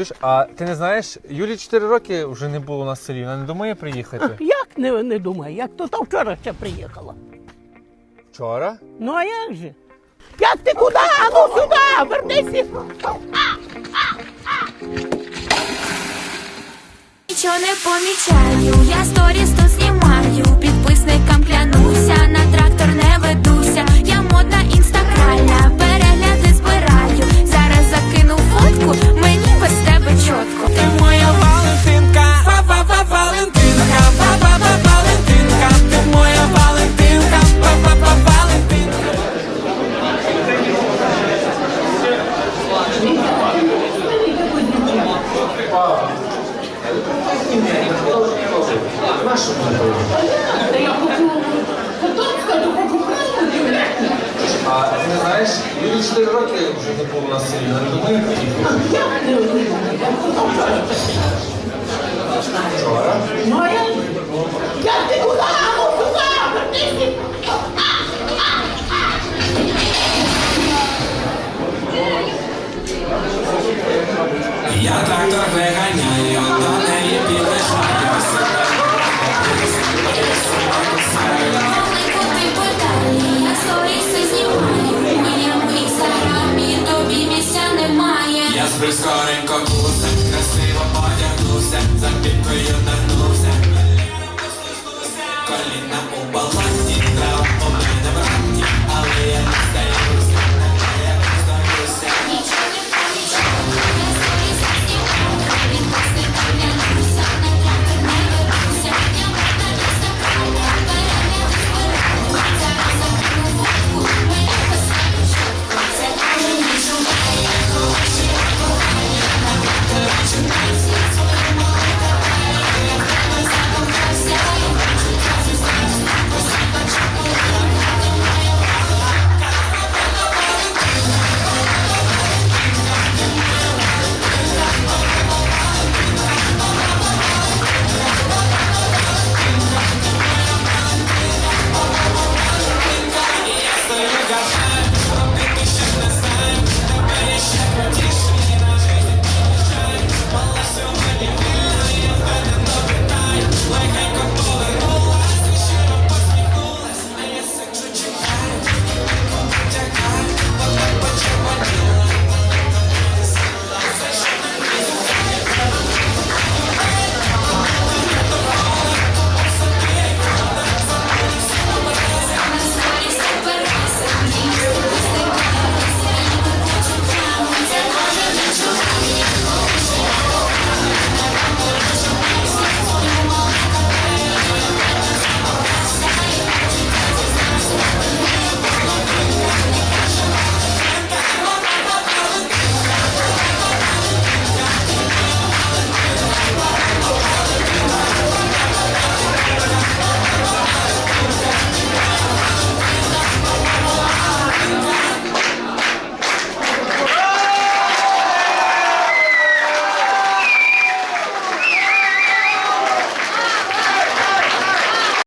Чуєш, а ти не знаєш, Юлі 4 роки вже не було на селі, вона не думає приїхати. Як не, не думає? як то та вчора ще приїхала. Вчора? Ну а як же? Як ти куди? А ну сюди, вернися. Нічого не помічаю, я сторіс А ти не знаєш, Юлі 4 роки вже не було у нас в селі, вона не приїхати. Вчора? Ну а же? Як ти куди? Ну сюди, вернися. Я трактор виганяю, прискоренько гуся, красиво потягнуся, за підкою нагнувся.